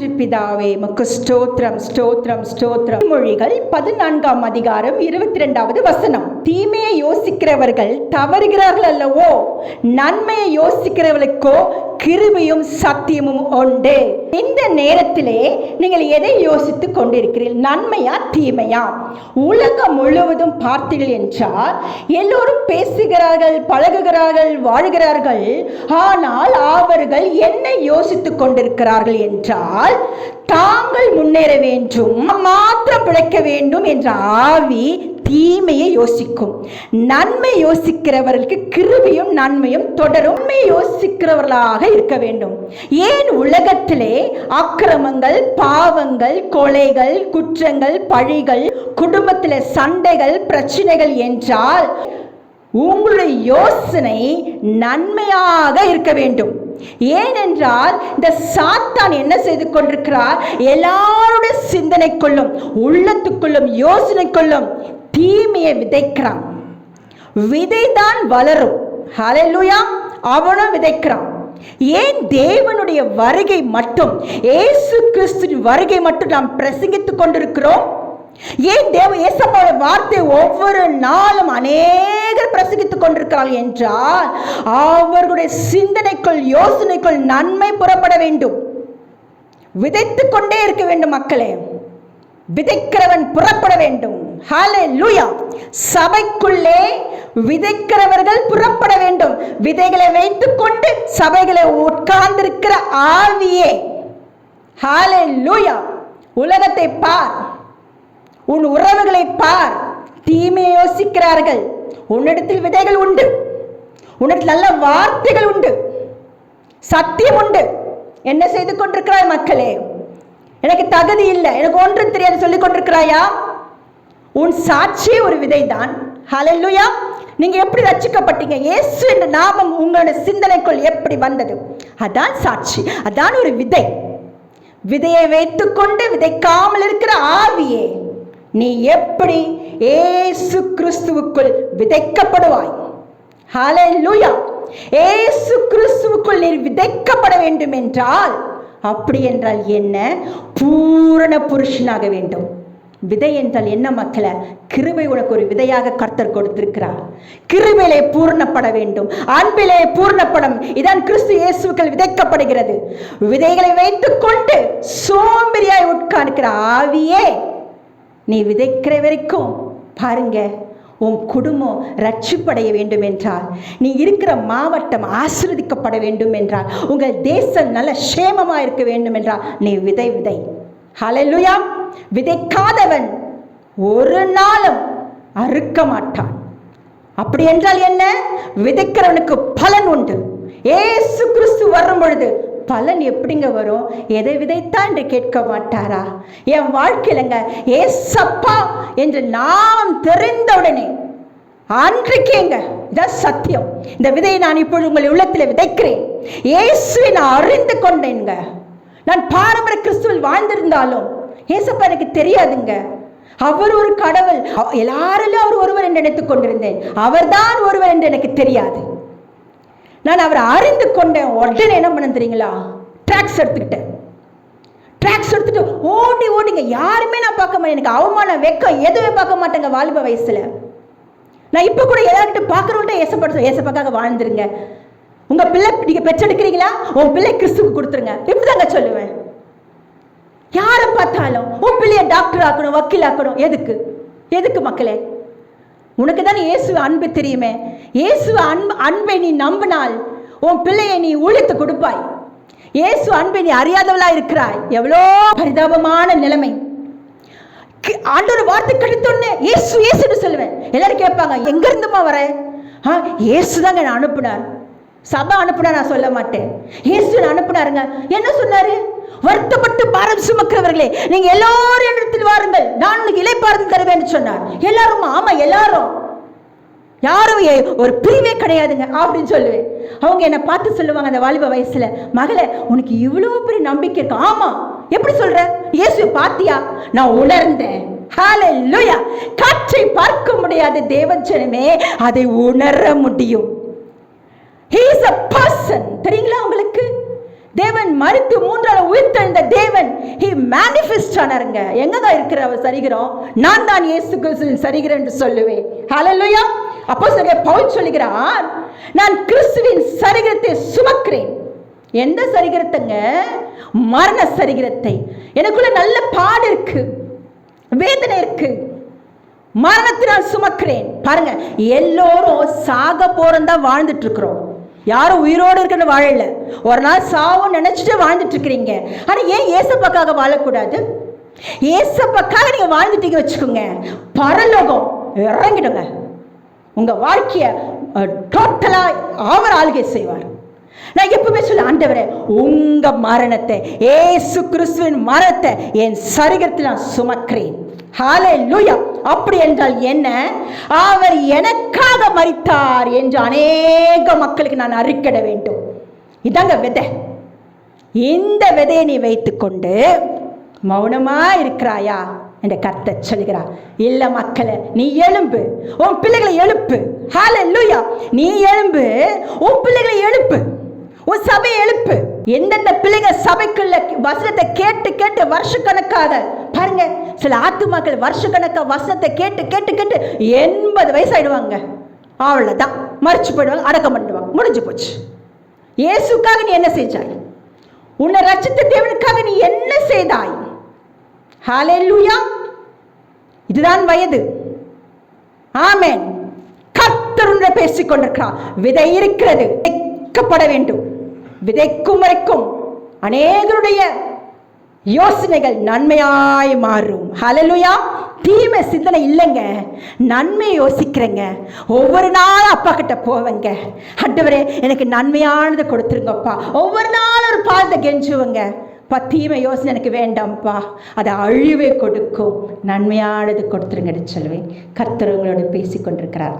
பிதாவே மக்கு ஸ்தோத்திரம் ஸ்தோத்திரம் ஸ்தோத்திரம். மொழிகள் பதினான்காம் அதிகாரம் இருபத்தி ரெண்டாவது வசனம். தீமையை யோசிக்கிறவர்கள் தவறுகிறார்கள் அல்லவோ நன்மையை யோசிக்கிறவர்களுக்கோ கிருபியும் சத்தியமும் உண்டு. இந்த நேரத்திலே நீங்கள் எதை யோசித்துக் கொண்டிருக்கிறீர்கள்? நன்மையா தீமையா? உலகம் முழுவதும் பார்த்தீர்கள் என்றால் எல்லோரும் பேசுகிறார்கள் பழகுகிறார்கள் வாழ்கிறார்கள் ஆனால் அவர்கள் என்ன யோசித்துக் கொண்டிருக்கிறார்கள் என்றால் தாங்கள் முன்னேற வேண்டும் மாத்திரம் பிழைக்க வேண்டும் என்ற ஆவி தீமையை யோசிக்கும். நன்மை யோசிக்கிறவர்களுக்கு கிருபியும் நன்மையும் தொடரும். யோசிக்கிறவர்களாக இருக்க வேண்டும். ஏன் உலகத்திலே அக்கிரமங்கள் பாவங்கள் கொலைகள் குற்றங்கள் பழிகள் குடும்பத்தில் சண்டைகள் பிரச்சனைகள் என்றால் உங்களுடைய யோசனை நன்மையாக இருக்க வேண்டும். ஏனென்றால் இந்த சாத்தான் என்ன செய்து கொண்டிருக்கிறார்? எல்லாருடைய சிந்தனைக்குள்ளும் உள்ளத்துக்குள்ளும் யோசனைக்குள்ளும் தீமையை விதைக்கிறான். விதைதான் வளரும். ஹalleluya அவனும் விதைக்கிறான். ஏன் தேவனுடைய வருகை மட்டும் இயேசு கிறிஸ்துவின் வருகை மட்டும் நாம் பிரசங்கித்துக் கொண்டிருக்கிறோம்? ஏன் தேவ ஏசப்பாவோட வார்த்தை ஒவ்வொரு நாளும் அநேகர் பிரசங்கித்துக் கொண்டிருக்கிறார்கள் என்றால் அவர்களுடைய சிந்தனைக்குள் யோசனைக்குள் நன்மை புறப்பட வேண்டும். விதைத்துக் கொண்டே இருக்க வேண்டும் மக்களே. விதைக்கிறவன் புறப்பட வேண்டும். ஹாலே லூயா சபைக்குள்ளே விதைக்கிறவர்கள் புறப்பட வேண்டும். விதைகளை வைத்துக்கொண்டு சபைகளை உட்கார்ந்திருக்கிற ஆவியே. ஹாலே லூயா உலகத்தை பார். உன் உறவுகளை பார். தீமையை யோசிக்கிறார்கள். உன்னிடத்தில் விதைகள் உண்டு. உன்னிடத்தில் நல்ல வார்த்தைகள் உண்டு. சத்தியம் உண்டு. என்ன செய்து கொண்டிருக்கிறாய் மக்களே? எனக்கு தகுதி இல்லை. எனக்கு ஒன்றும் தெரியாது சொல்லிக் கொண்டிருக்கிறாயா? உன் சாட்சி ஒரு விதைதான். ஹalleluya நீங்க எப்படி ரச்சிக்கப்பட்டீங்க இயேசு என்ற நாமம் உங்களோட சிந்தனைக்குள் எப்படி வந்தது? அதான் சாட்சி. அதான் ஒரு விதை. விதையை வைத்துக்கொண்டு விதைக்காமல் இருக்கிற ஆவியே நீ எப்படி ஏசு கிறிஸ்துவுக்குள் விதைக்கப்படுவாய்? ஹalleluya ஏசு கிறிஸ்துவுக்குள் நீர் விதைக்கப்பட வேண்டும் என்றால் அப்படி என்றால் என்ன? பூரண புருஷனாக வேண்டும். விதை என்றால் என்ன மக்களை? கிருபை உனக்கு ஒரு விதையாக கர்த்தர் கொடுத்திருக்கிறார். கிருபிலே பூர்ணப்பட வேண்டும். அன்பிலே பூர்ணப்படும். இதான் கிறிஸ்து இயேசுக்கள் விதைக்கப்படுகிறது. விதைகளை வைத்துக்கொண்டு சோம்பேறியாய் உட்கார்க்கிற ஆவியே நீ விதைக்கிற வரைக்கும் பாருங்க. உன் குடும்பம் ரட்சிப்படைய வேண்டும் என்றால் நீ இருக்கிற மாவட்டம் ஆசிர்வதிக்கப்பட வேண்டும் என்றால் உங்கள் தேசம் நல்ல சேமமாக இருக்க வேண்டும் என்றால் நீ விதை விதை. ஹலலுயா விதைக்காதவன் ஒரு நாளும் அறுக்க மாட்டான். அப்படி என்றால் என்ன? விதைக்கிறவனுக்கு பலன் உண்டு. ஏசு கிறிஸ்து வரும் பொழுது பலன் எப்படிங்க வரும்? எதை விதைத்தா என்று கேட்க மாட்டாரா? என் வாழ்க்கையிலங்க ஏசப்பா என்று நாம் தெரிந்தவுடனே அன்றைக்கேங்க இதான் சத்தியம். இந்த விதையை நான் இப்பொழுது உங்கள் உள்ளத்தில் விதைக்கிறேன். இயேசுவை நான் அறிந்து கொண்டேங்க நான் பாரம்பரிய கிறிஸ்துவில் வாழ்ந்திருந்தாலும் ஏசப்பா எனக்கு தெரியாதுங்க. அவர் ஒரு கடவுள். எல்லாரிலும் அவர் ஒருவர் என்று நினைத்துக் கொண்டிருந்தேன். அவர்தான் ஒருவர் என்று எனக்கு தெரியாது. நான் அவரை அறிந்து கொண்டேன். உடனே என்ன பண்ண தெரியுங்களா? ட்ராக்ஸ் எடுத்துக்கிட்டேன். ட்ராக்ஸ் எடுத்துட்டு ஓடி ஓடிங்க யாருமே நான் பார்க்க மாட்டேன். எனக்கு அவமானம் வெக்கம் எதுவுமே பார்க்க மாட்டேங்க வாலிப வயசுல. நான் இப்போ கூட எல்லார்கிட்ட பார்க்குறவங்கள்ட்ட ஏசப்பட ஏசப்பாக்காக வாழ்ந்துருங்க. உங்க பிள்ளை நீங்க பெற்றெடுக்கிறீங்களா? உன் பிள்ளை கிறிஸ்துக்கு கொடுத்துருங்க. இப்படிதாங்க சொல்லுவேன். யாரை பார்த்தாலும் உன் பிள்ளைய டாக்டர் ஆக்கணும் வக்கீல் ஆக்கணும். எதுக்கு? எதுக்கு மக்களே? உனக்கு தானே இயேசு அன்பு தெரியுமே. இயேசு அன்பு அன்பை நீ நம்பினால் உன் பிள்ளையை நீ ஊழியத்தை கொடுப்பாய். இயேசு அன்பை நீ அறியாதவளா இருக்கிறாய். எவ்வளோ பரிதாபமான நிலைமை. கி- வார்த்தை கிடைத்தோடனே இயேசு இயேசுன்னு சொல்லுவேன். எல்லாரும் கேட்பாங்க எங்க இருந்துமா வர? ஆ இயேசு தாங்க நான் அனுப்புனார். சபை அனுப்புனா நான் சொல்ல மாட்டேன். இயேசு அனுப்புனாருங்க. என்ன சொன்னாரு? வருத்தப்பட்டு பாரம் சுமக்கிறவர்களே நீங்க எல்லோரும் இடத்தில் வாருங்கள். நான் உங்களுக்கு இலைப்பாறுதல் தருவேன் சொன்னார். எல்லாரும் ஆமா எல்லாரும். யாரும் ஒரு பிரிவே கிடையாதுங்க அப்படின்னு சொல்லுவேன். அவங்க என்னை பார்த்து சொல்லுவாங்க அந்த வாலிப வயசுல மகளே உனக்கு இவ்வளவு பெரிய நம்பிக்கை இருக்கு. ஆமா. எப்படி சொல்ற? இயேசு பாத்தியா? நான் உணர்ந்தேன். காற்றை பார்க்க முடியாத தேவஜனமே அதை உணர முடியும். தெரியுங்களா? தேவன் மறித்து மூன்றாவது உயிர்த்தெழுந்த தேவன் ஹி மேனிஃபெஸ்ட் ஆனாருங்க. எங்கதான் இருக்கிற அவர் சரிகிறோம்? நான் தான் இயேசு கிறிஸ்துவின் சரிகிறேன் என்று சொல்லுவேன். ஹalleluya அப்போ சரியா பவுல் சொல்லுகிறார் நான் கிறிஸ்துவின் சரிகிறத்தை சுமக்கிறேன். எந்த சரிகிறத்தைங்க மரண சரிகிறத்தை எனக்குள்ள நல்ல பாடு இருக்கு வேதனை இருக்கு. மரணத்தை நான் சுமக்கிறேன். பாருங்க எல்லோரும் சாக போறோம் தான் வாழ்ந்துட்டு இருக்கிறோம். யாரும் உயிரோடு இருக்குன்னு வாழல. ஒரு நாள் சாவும் நினைச்சிட்டு வாழ்ந்துட்டு இருக்கிறீங்க ஆனா ஏன் ஏசப்பாக்காக வாழக்கூடாது? ஏசப்பாக்காக நீங்க வாழ்ந்துட்டீங்க வச்சுக்கோங்க. பரலோகம் இறங்கிடுங்க. உங்க வாழ்க்கைய டோட்டலா அவர் ஆளுகை செய்வார். நான் எப்பவுமே சொல்ல ஆண்டவரே உங்க மரணத்தை ஏசு கிறிஸ்துவின் மரணத்தை என் சரீரத்தில் நான் சுமக்கிறேன். ஹalleluya. அப்படி என்றால் என்ன? அவர் எனக்காக மறித்தார் என்று அநேக மக்களுக்கு நான் அறிக்கிட வேண்டும். இதாங்க விதை. இந்த விதையை நீ வைத்துக்கொண்டு மௌனமா இருக்கிறாயா? என்று கத்த சொல்கிறார் இல்ல மக்களை நீ எழும்பு. உன் பிள்ளைகளை எழுப்பு. லூயா நீ எழும்பு. உன் பிள்ளைகளை எழுப்பு. உன் சபை எழுப்பு. எந்தெந்த பிள்ளைங்க சபைக்குள்ள வசனத்தை கேட்டு கேட்டு வருஷக்கணக்காக பாருங்க சில ஆத்துமாக்கள் வருஷக்கணக்கா வசனத்தை கேட்டு கேட்டு கேட்டு எண்பது வயசு ஆயிடுவாங்க அவ்வளோதான் மறைச்சு போயிடுவாங்க அடக்கம் பண்ணிடுவாங்க. முடிஞ்சு போச்சு. இயேசுக்காக நீ என்ன செஞ்சாய்? உன்னை ரச்சித்த தேவனுக்காக நீ என்ன செய்தாய்? ஹalleluya இதுதான் வயது. ஆமேன். கர்த்தர் பேசிக் கொண்டிருக்கிறார். விதை இருக்கிறது. விதைக்கப்பட வேண்டும். விதைக்கும் வரைக்கும் அநேகருடைய யோசனைகள் நன்மையாய் மாறும். ஹலலுயா தீமை சிந்தனை இல்லைங்க. நன்மை யோசிக்கிறேங்க. ஒவ்வொரு நாளும் அப்பா கிட்ட போவேங்க. அட்டவரே எனக்கு நன்மையானது கொடுத்துருங்கப்பா. ஒவ்வொரு நாளும் ஒரு பாதத்தை கெஞ்சுவங்க. பா தீமை யோசனை எனக்கு வேண்டாம்ப்பா. அதை அழிவை கொடுக்கும். நன்மையானது கொடுத்துருங்கன்னு சொல்லுவேன். கர்த்தர் உங்களோட பேசி கொண்டிருக்கிறார்